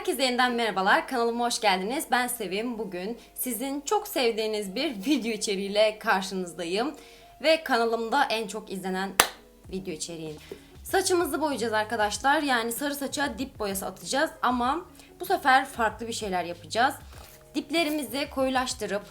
Herkese yeniden merhabalar. Kanalıma hoş geldiniz. Ben Sevim. Bugün sizin çok sevdiğiniz bir video içeriğiyle karşınızdayım. Ve kanalımda en çok izlenen video içeriği. Saçımızı boyayacağız arkadaşlar. Yani sarı saça dip boyası atacağız ama bu sefer farklı bir şeyler yapacağız. Diplerimizi koyulaştırıp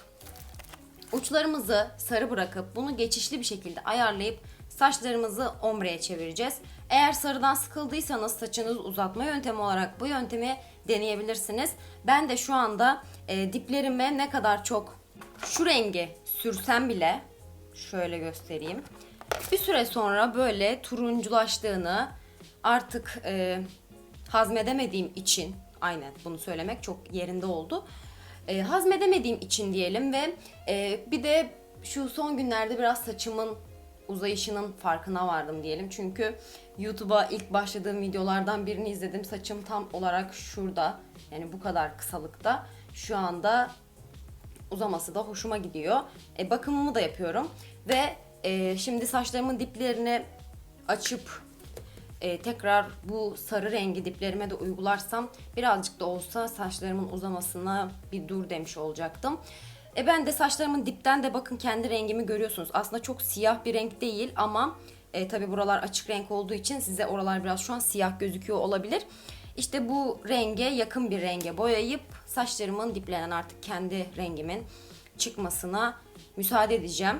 uçlarımızı sarı bırakıp bunu geçişli bir şekilde ayarlayıp saçlarımızı ombreye çevireceğiz. Eğer sarıdan sıkıldıysanız saçınızı uzatma yöntemi olarak bu yöntemi deneyebilirsiniz. Ben de şu anda e, diplerime ne kadar çok şu rengi sürsem bile şöyle göstereyim. Bir süre sonra böyle turunculaştığını artık e, hazmedemediğim için aynen bunu söylemek çok yerinde oldu. E, hazmedemediğim için diyelim ve e, bir de şu son günlerde biraz saçımın uzayışının farkına vardım diyelim. Çünkü YouTube'a ilk başladığım videolardan birini izledim. Saçım tam olarak şurada. Yani bu kadar kısalıkta. Şu anda uzaması da hoşuma gidiyor. E, bakımımı da yapıyorum. Ve e, şimdi saçlarımın diplerini açıp e, tekrar bu sarı rengi diplerime de uygularsam birazcık da olsa saçlarımın uzamasına bir dur demiş olacaktım. E ben de saçlarımın dipten de bakın kendi rengimi görüyorsunuz. Aslında çok siyah bir renk değil ama e, tabi buralar açık renk olduğu için size oralar biraz şu an siyah gözüküyor olabilir. İşte bu renge yakın bir renge boyayıp saçlarımın diplerinden artık kendi rengimin çıkmasına müsaade edeceğim.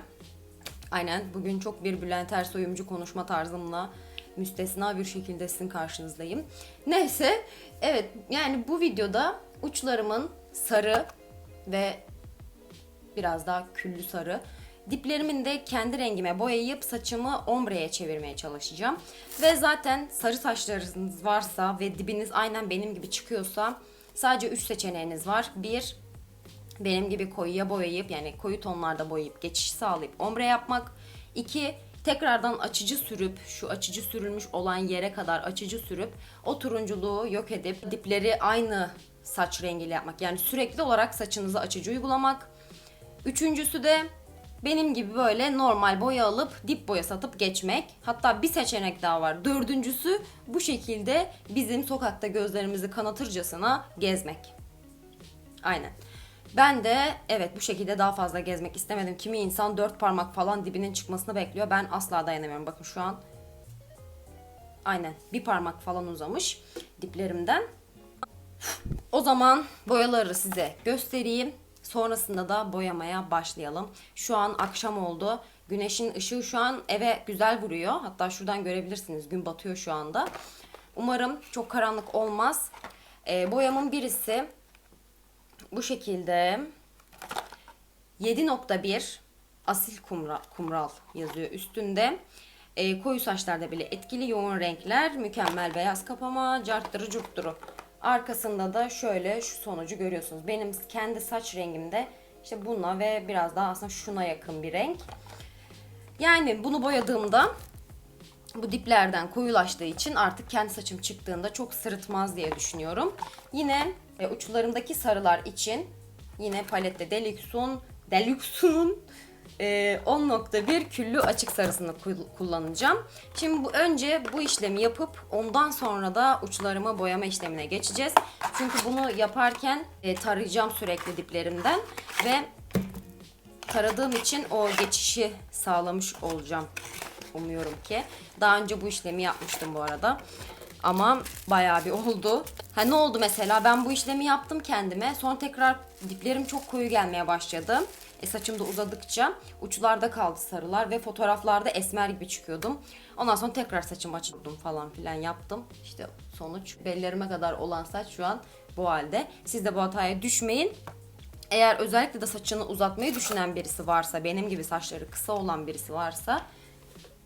Aynen bugün çok bir Bülent Ersoy'umcu konuşma tarzımla müstesna bir şekilde sizin karşınızdayım. Neyse evet yani bu videoda uçlarımın sarı ve biraz daha küllü sarı. Diplerimin de kendi rengime boyayıp saçımı ombreye çevirmeye çalışacağım. Ve zaten sarı saçlarınız varsa ve dibiniz aynen benim gibi çıkıyorsa sadece 3 seçeneğiniz var. 1 benim gibi koyuya boyayıp yani koyu tonlarda boyayıp geçiş sağlayıp ombre yapmak. 2 tekrardan açıcı sürüp şu açıcı sürülmüş olan yere kadar açıcı sürüp o turunculuğu yok edip dipleri aynı saç rengiyle yapmak. Yani sürekli olarak saçınıza açıcı uygulamak. Üçüncüsü de benim gibi böyle normal boya alıp dip boya satıp geçmek. Hatta bir seçenek daha var. Dördüncüsü bu şekilde bizim sokakta gözlerimizi kanatırcasına gezmek. Aynen. Ben de evet bu şekilde daha fazla gezmek istemedim. Kimi insan dört parmak falan dibinin çıkmasını bekliyor. Ben asla dayanamıyorum. Bakın şu an aynen bir parmak falan uzamış diplerimden. O zaman boyaları size göstereyim. Sonrasında da boyamaya başlayalım. Şu an akşam oldu. Güneşin ışığı şu an eve güzel vuruyor. Hatta şuradan görebilirsiniz. Gün batıyor şu anda. Umarım çok karanlık olmaz. Ee, boyamın birisi bu şekilde 7.1 asil kumral, kumral yazıyor üstünde. Ee, koyu saçlarda bile etkili yoğun renkler, mükemmel beyaz kapama, carttırı curtturu. Arkasında da şöyle şu sonucu görüyorsunuz. Benim kendi saç rengimde işte bununla ve biraz daha aslında şuna yakın bir renk. Yani bunu boyadığımda bu diplerden koyulaştığı için artık kendi saçım çıktığında çok sırıtmaz diye düşünüyorum. Yine e, uçlarımdaki sarılar için yine palette Deluxe'un Deluxe'un 10.1 küllü açık sarısını kullanacağım. Şimdi bu önce bu işlemi yapıp ondan sonra da uçlarımı boyama işlemine geçeceğiz. Çünkü bunu yaparken e, tarayacağım sürekli diplerimden ve taradığım için o geçişi sağlamış olacağım. Umuyorum ki. Daha önce bu işlemi yapmıştım bu arada. Ama bayağı bir oldu. Ha ne oldu mesela ben bu işlemi yaptım kendime. Sonra tekrar diplerim çok koyu gelmeye başladı. E, saçım da uzadıkça uçlarda kaldı sarılar ve fotoğraflarda esmer gibi çıkıyordum. Ondan sonra tekrar saçımı açıldım falan filan yaptım. İşte sonuç bellerime kadar olan saç şu an bu halde. Siz de bu hataya düşmeyin. Eğer özellikle de saçını uzatmayı düşünen birisi varsa, benim gibi saçları kısa olan birisi varsa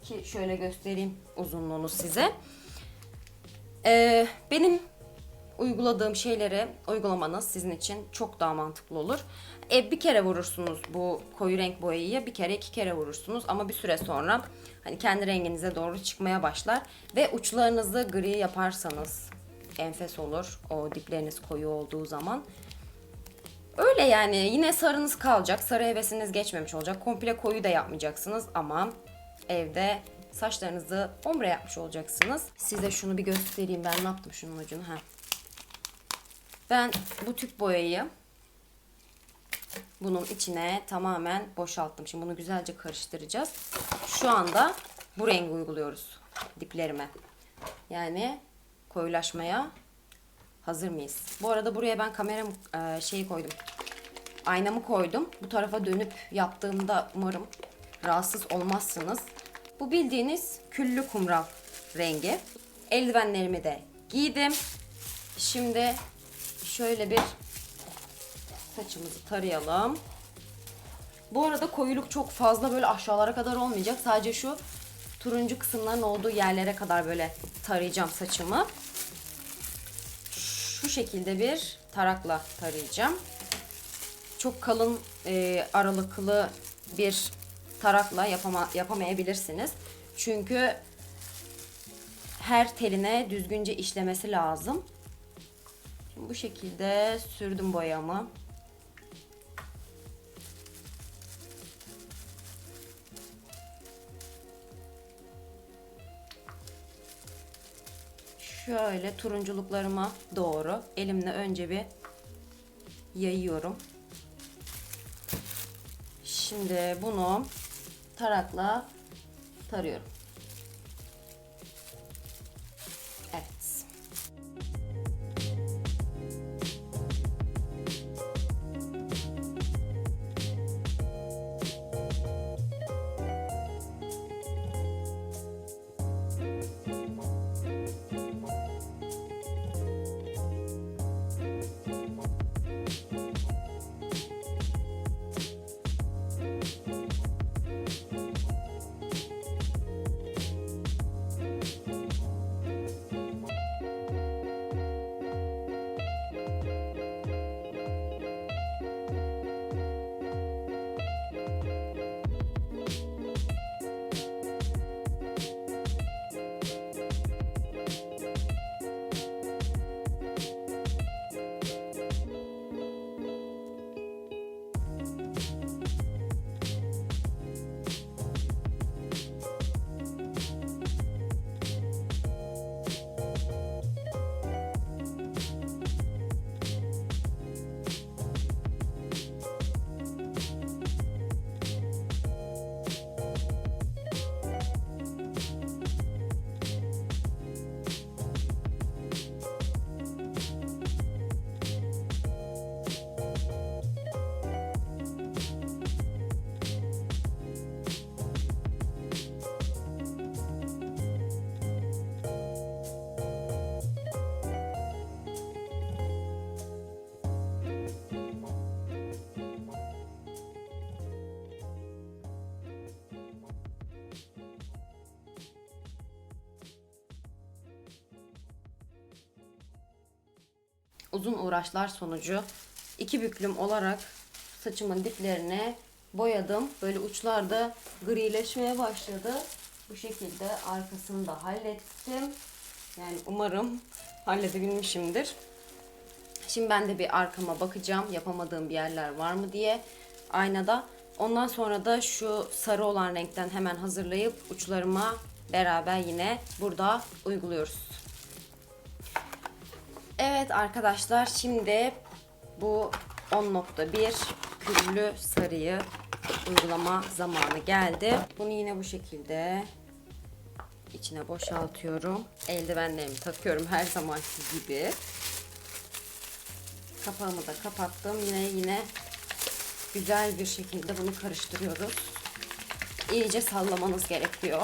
ki şöyle göstereyim uzunluğunu size. Ee, benim uyguladığım şeyleri uygulamanız sizin için çok daha mantıklı olur. E, bir kere vurursunuz bu koyu renk boyayı, bir kere iki kere vurursunuz ama bir süre sonra hani kendi renginize doğru çıkmaya başlar ve uçlarınızı gri yaparsanız enfes olur o dipleriniz koyu olduğu zaman. Öyle yani yine sarınız kalacak. Sarı hevesiniz geçmemiş olacak. Komple koyu da yapmayacaksınız ama evde saçlarınızı ombre yapmış olacaksınız. Size şunu bir göstereyim. Ben ne yaptım şunun ucunu? Ha. Ben bu tüp boyayı bunun içine tamamen boşalttım. Şimdi bunu güzelce karıştıracağız. Şu anda bu rengi uyguluyoruz diplerime. Yani koyulaşmaya hazır mıyız? Bu arada buraya ben kameram e, şeyi koydum. Aynamı koydum. Bu tarafa dönüp yaptığımda umarım rahatsız olmazsınız. Bu bildiğiniz küllü kumral rengi. Eldivenlerimi de giydim. Şimdi şöyle bir saçımızı tarayalım. Bu arada koyuluk çok fazla böyle aşağılara kadar olmayacak. Sadece şu turuncu kısımların olduğu yerlere kadar böyle tarayacağım saçımı. Şu şekilde bir tarakla tarayacağım. Çok kalın e, aralıklı bir tarakla yapama, yapamayabilirsiniz. Çünkü her teline düzgünce işlemesi lazım. Şimdi bu şekilde sürdüm boyamı. Şöyle turunculuklarıma doğru elimle önce bir yayıyorum. Şimdi bunu tarakla tarıyorum. Uzun uğraşlar sonucu iki büklüm olarak saçımın diplerine boyadım. Böyle uçlarda grileşmeye başladı. Bu şekilde arkasını da hallettim. Yani umarım halledebilmişimdir. Şimdi ben de bir arkama bakacağım. Yapamadığım bir yerler var mı diye aynada. Ondan sonra da şu sarı olan renkten hemen hazırlayıp uçlarıma beraber yine burada uyguluyoruz. Evet arkadaşlar şimdi bu 10.1 küllü sarıyı uygulama zamanı geldi. Bunu yine bu şekilde içine boşaltıyorum. Eldivenlerimi takıyorum her zamanki gibi. Kapağımı da kapattım. Yine yine güzel bir şekilde bunu karıştırıyoruz. İyice sallamanız gerekiyor.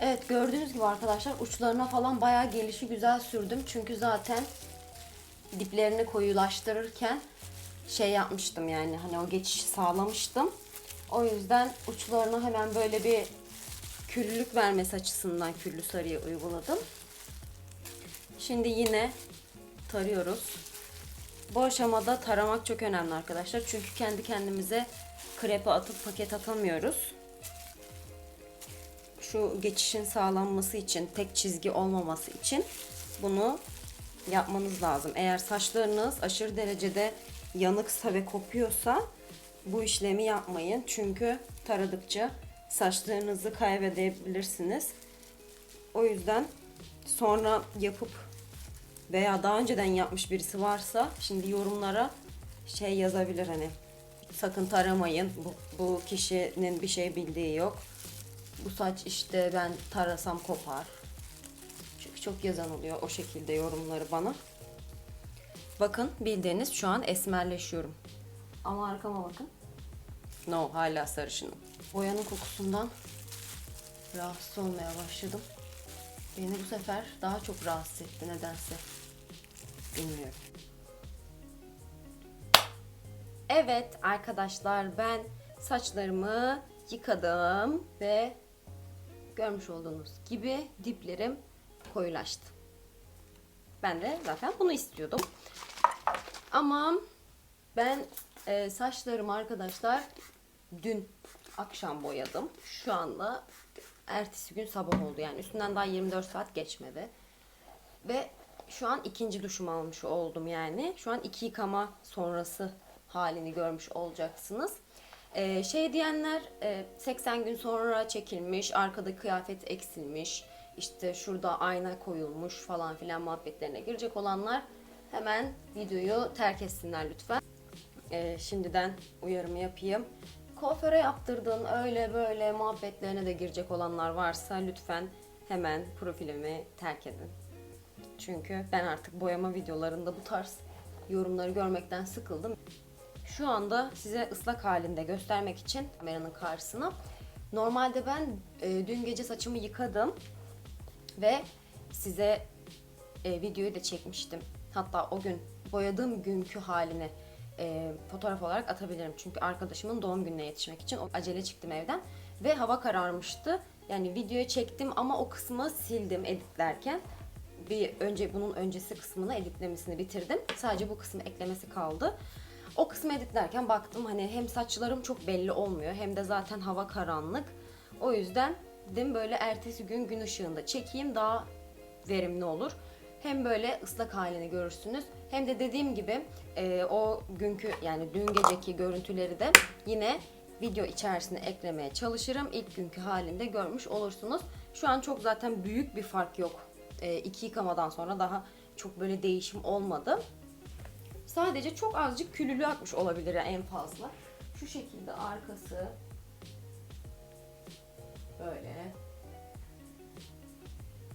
Evet gördüğünüz gibi arkadaşlar uçlarına falan bayağı gelişi güzel sürdüm. Çünkü zaten diplerini koyulaştırırken şey yapmıştım yani hani o geçişi sağlamıştım. O yüzden uçlarına hemen böyle bir küllülük vermesi açısından küllü sarıyı uyguladım. Şimdi yine tarıyoruz. Bu aşamada taramak çok önemli arkadaşlar. Çünkü kendi kendimize krepe atıp paket atamıyoruz. Şu geçişin sağlanması için, tek çizgi olmaması için bunu yapmanız lazım. Eğer saçlarınız aşırı derecede yanıksa ve kopuyorsa bu işlemi yapmayın. Çünkü taradıkça saçlarınızı kaybedebilirsiniz. O yüzden sonra yapıp veya daha önceden yapmış birisi varsa şimdi yorumlara şey yazabilir hani sakın taramayın bu, bu kişinin bir şey bildiği yok bu saç işte ben tarasam kopar. Çünkü çok yazan oluyor o şekilde yorumları bana. Bakın bildiğiniz şu an esmerleşiyorum. Ama arkama bakın. No hala sarışınım. Boyanın kokusundan rahatsız olmaya başladım. Beni bu sefer daha çok rahatsız etti nedense. Bilmiyorum. Evet arkadaşlar ben saçlarımı yıkadım ve görmüş olduğunuz gibi diplerim koyulaştı. Ben de zaten bunu istiyordum. Ama ben e, saçlarımı arkadaşlar dün akşam boyadım. Şu anda ertesi gün sabah oldu. Yani üstünden daha 24 saat geçmedi. Ve şu an ikinci duşumu almış oldum yani. Şu an iki yıkama sonrası halini görmüş olacaksınız. Ee, şey diyenler e, 80 gün sonra çekilmiş, arkada kıyafet eksilmiş, işte şurada ayna koyulmuş falan filan muhabbetlerine girecek olanlar hemen videoyu terk etsinler lütfen. Ee, şimdiden uyarımı yapayım. Kuaföre yaptırdın öyle böyle muhabbetlerine de girecek olanlar varsa lütfen hemen profilimi terk edin. Çünkü ben artık boyama videolarında bu tarz yorumları görmekten sıkıldım. Şu anda size ıslak halinde göstermek için kameranın karşısına. Normalde ben e, dün gece saçımı yıkadım ve size e, videoyu da çekmiştim. Hatta o gün boyadığım günkü halini e, fotoğraf olarak atabilirim. Çünkü arkadaşımın doğum gününe yetişmek için o- acele çıktım evden ve hava kararmıştı. Yani videoya çektim ama o kısmı sildim editlerken. Bir önce bunun öncesi kısmını editlemesini bitirdim. Sadece bu kısmı eklemesi kaldı. O kısmı editlerken baktım hani hem saçlarım çok belli olmuyor hem de zaten hava karanlık. O yüzden dedim böyle ertesi gün gün ışığında çekeyim daha verimli olur. Hem böyle ıslak halini görürsünüz hem de dediğim gibi e, o günkü yani dün geceki görüntüleri de yine video içerisine eklemeye çalışırım. İlk günkü halinde görmüş olursunuz. Şu an çok zaten büyük bir fark yok. E, iki yıkamadan sonra daha çok böyle değişim olmadı. Sadece çok azıcık külülü atmış olabilir en fazla. Şu şekilde arkası böyle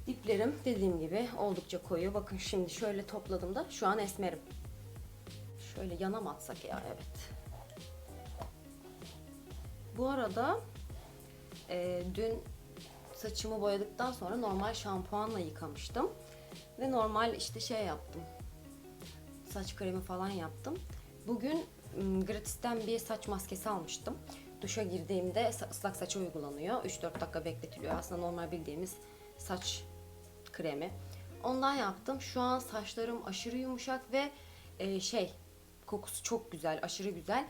Diplerim dediğim gibi oldukça koyu. Bakın şimdi şöyle topladım da şu an esmerim. Şöyle yana mı atsak ya evet. Bu arada e, dün saçımı boyadıktan sonra normal şampuanla yıkamıştım. Ve normal işte şey yaptım. Saç kremi falan yaptım. Bugün gratisten bir saç maskesi almıştım. Duşa girdiğimde ıslak saça uygulanıyor. 3-4 dakika bekletiliyor. Aslında normal bildiğimiz saç kremi. Ondan yaptım. Şu an saçlarım aşırı yumuşak ve e, şey kokusu çok güzel, aşırı güzel.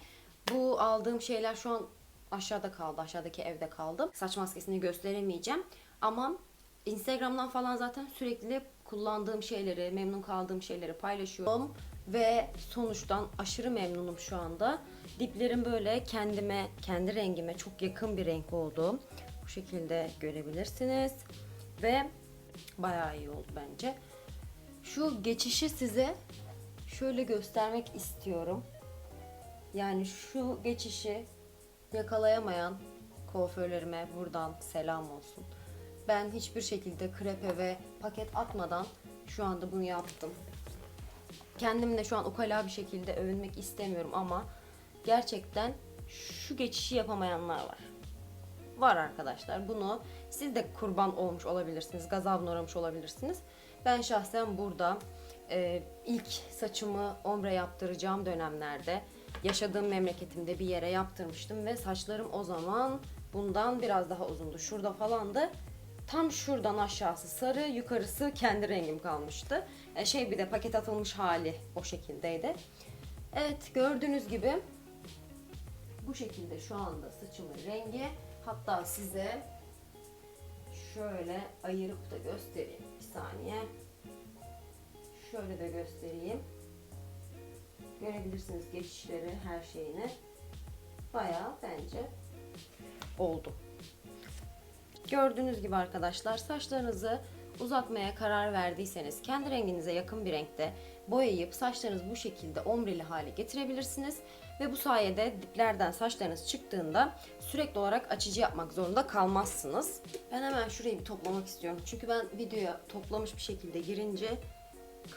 Bu aldığım şeyler şu an aşağıda kaldı, aşağıdaki evde kaldı. Saç maskesini gösteremeyeceğim ama Instagram'dan falan zaten sürekli kullandığım şeyleri, memnun kaldığım şeyleri paylaşıyorum ve sonuçtan aşırı memnunum şu anda. Diplerim böyle kendime, kendi rengime çok yakın bir renk oldu. Bu şekilde görebilirsiniz ve bayağı iyi oldu bence. Şu geçişi size şöyle göstermek istiyorum. Yani şu geçişi yakalayamayan kuaförlerime buradan selam olsun. Ben hiçbir şekilde krepe ve paket atmadan şu anda bunu yaptım. Kendimle şu an ukala bir şekilde övünmek istemiyorum ama gerçekten şu geçişi yapamayanlar var. Var arkadaşlar. Bunu siz de kurban olmuş olabilirsiniz. Gazabına uğramış olabilirsiniz. Ben şahsen burada e, ilk saçımı ombre yaptıracağım dönemlerde yaşadığım memleketimde bir yere yaptırmıştım ve saçlarım o zaman bundan biraz daha uzundu. Şurada falandı. Tam şuradan aşağısı sarı, yukarısı kendi rengim kalmıştı. E, şey bir de paket atılmış hali o şekildeydi. Evet gördüğünüz gibi bu şekilde şu anda saçımın rengi. Hatta size şöyle ayırıp da göstereyim. Bir saniye. Şöyle de göstereyim. Görebilirsiniz geçişleri, her şeyini. Bayağı bence oldu. Gördüğünüz gibi arkadaşlar saçlarınızı uzatmaya karar verdiyseniz kendi renginize yakın bir renkte boyayıp saçlarınızı bu şekilde ombreli hale getirebilirsiniz. Ve bu sayede diplerden saçlarınız çıktığında sürekli olarak açıcı yapmak zorunda kalmazsınız. Ben hemen şurayı bir toplamak istiyorum. Çünkü ben videoya toplamış bir şekilde girince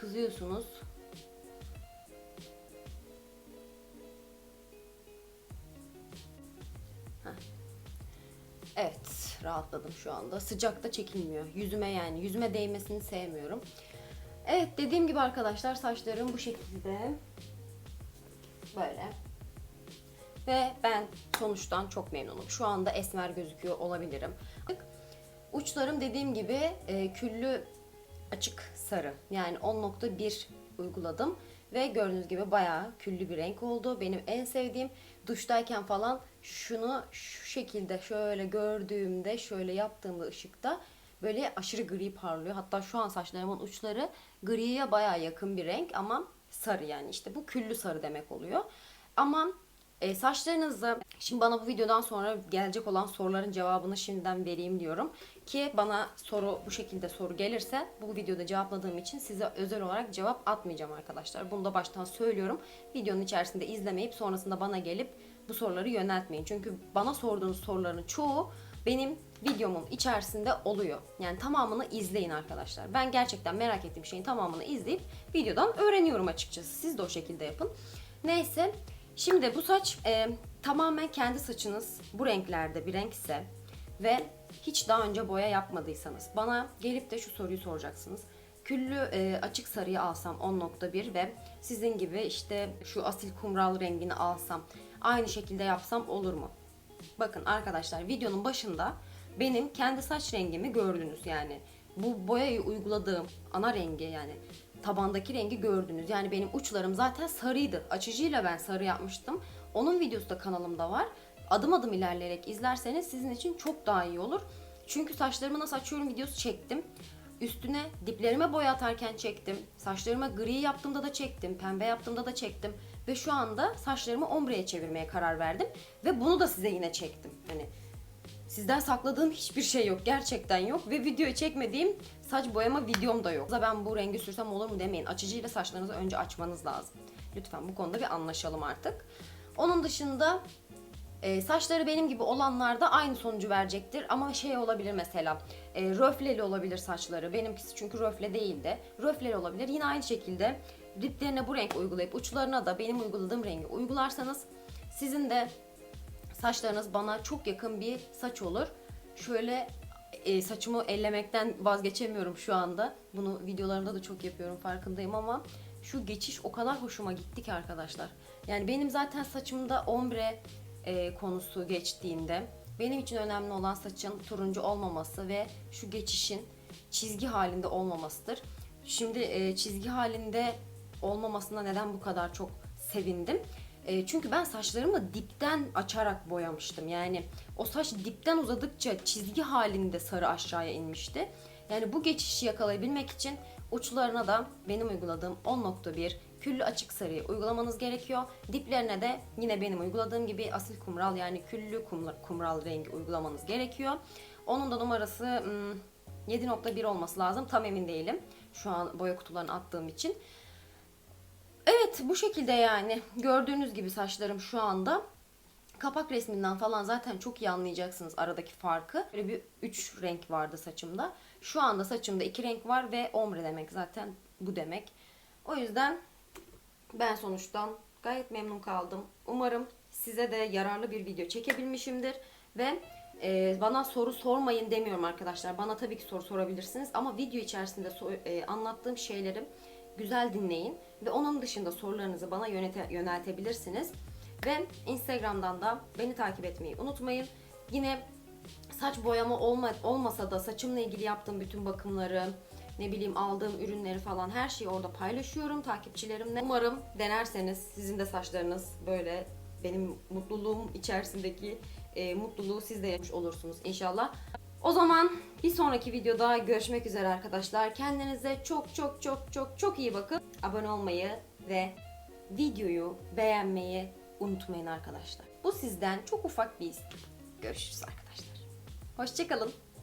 kızıyorsunuz. Rahatladım şu anda. Sıcakta çekilmiyor. Yüzüme yani, yüzüme değmesini sevmiyorum. Evet, dediğim gibi arkadaşlar saçlarım bu şekilde. Böyle. Ve ben sonuçtan çok memnunum. Şu anda esmer gözüküyor olabilirim. Uçlarım dediğim gibi e, küllü açık sarı. Yani 10.1 uyguladım. Ve gördüğünüz gibi bayağı küllü bir renk oldu. Benim en sevdiğim duştayken falan şunu şu şekilde şöyle gördüğümde şöyle yaptığımda ışıkta böyle aşırı gri parlıyor. Hatta şu an saçlarımın uçları griye bayağı yakın bir renk ama sarı yani işte bu küllü sarı demek oluyor. Ama e, saçlarınızı şimdi bana bu videodan sonra gelecek olan soruların cevabını şimdiden vereyim diyorum. Ki bana soru bu şekilde soru gelirse bu videoda cevapladığım için size özel olarak cevap atmayacağım arkadaşlar. Bunu da baştan söylüyorum. Videonun içerisinde izlemeyip sonrasında bana gelip bu soruları yöneltmeyin. Çünkü bana sorduğunuz soruların çoğu benim videomun içerisinde oluyor. Yani tamamını izleyin arkadaşlar. Ben gerçekten merak ettiğim şeyin tamamını izleyip videodan öğreniyorum açıkçası. Siz de o şekilde yapın. Neyse Şimdi bu saç e, tamamen kendi saçınız bu renklerde bir renkse ve hiç daha önce boya yapmadıysanız bana gelip de şu soruyu soracaksınız. Küllü e, açık sarıyı alsam 10.1 ve sizin gibi işte şu asil kumral rengini alsam aynı şekilde yapsam olur mu? Bakın arkadaşlar videonun başında benim kendi saç rengimi gördünüz yani. Bu boyayı uyguladığım ana rengi yani tabandaki rengi gördünüz. Yani benim uçlarım zaten sarıydı. Açıcıyla ben sarı yapmıştım. Onun videosu da kanalımda var. Adım adım ilerleyerek izlerseniz sizin için çok daha iyi olur. Çünkü saçlarımı nasıl açıyorum videosu çektim. Üstüne diplerime boya atarken çektim. Saçlarıma gri yaptığımda da çektim. Pembe yaptığımda da çektim. Ve şu anda saçlarımı ombreye çevirmeye karar verdim. Ve bunu da size yine çektim. Hani Sizden sakladığım hiçbir şey yok. Gerçekten yok. Ve video çekmediğim saç boyama videom da yok. Ben bu rengi sürsem olur mu demeyin. Açıcıyla saçlarınızı önce açmanız lazım. Lütfen bu konuda bir anlaşalım artık. Onun dışında e, saçları benim gibi olanlar da aynı sonucu verecektir. Ama şey olabilir mesela e, röfleli olabilir saçları. Benimkisi çünkü röfle değildi. Röfleli olabilir. Yine aynı şekilde diplerine bu renk uygulayıp uçlarına da benim uyguladığım rengi uygularsanız sizin de saçlarınız bana çok yakın bir saç olur. Şöyle e, saçımı ellemekten vazgeçemiyorum şu anda. Bunu videolarımda da çok yapıyorum farkındayım ama şu geçiş o kadar hoşuma gitti ki arkadaşlar. Yani benim zaten saçımda ombre e, konusu geçtiğinde benim için önemli olan saçın turuncu olmaması ve şu geçişin çizgi halinde olmamasıdır. Şimdi e, çizgi halinde olmamasına neden bu kadar çok sevindim? E, çünkü ben saçlarımı dipten açarak boyamıştım. Yani o saç dipten uzadıkça çizgi halinde sarı aşağıya inmişti. Yani bu geçişi yakalayabilmek için uçlarına da benim uyguladığım 10.1 küllü açık sarıyı uygulamanız gerekiyor. Diplerine de yine benim uyguladığım gibi asil kumral yani küllü kumral rengi uygulamanız gerekiyor. Onun da numarası 7.1 hmm, olması lazım. Tam emin değilim. Şu an boya kutularını attığım için. Evet bu şekilde yani. Gördüğünüz gibi saçlarım şu anda. Kapak resminden falan zaten çok iyi anlayacaksınız aradaki farkı. Böyle bir üç renk vardı saçımda. Şu anda saçımda iki renk var ve ombre demek zaten bu demek. O yüzden ben sonuçtan gayet memnun kaldım. Umarım size de yararlı bir video çekebilmişimdir. Ve e, bana soru sormayın demiyorum arkadaşlar. Bana tabii ki soru sorabilirsiniz. Ama video içerisinde so e, anlattığım şeyleri güzel dinleyin. Ve onun dışında sorularınızı bana yönete, yöneltebilirsiniz. Ve Instagram'dan da beni takip etmeyi unutmayın. Yine saç boyama olma, olmasa da saçımla ilgili yaptığım bütün bakımları, ne bileyim aldığım ürünleri falan her şeyi orada paylaşıyorum takipçilerimle. Umarım denerseniz sizin de saçlarınız böyle benim mutluluğum içerisindeki e, mutluluğu siz de yapmış olursunuz inşallah. O zaman bir sonraki videoda görüşmek üzere arkadaşlar. Kendinize çok çok çok çok çok iyi bakın. Abone olmayı ve videoyu beğenmeyi unutmayın arkadaşlar. Bu sizden çok ufak bir istek. Görüşürüz arkadaşlar. Hoşçakalın.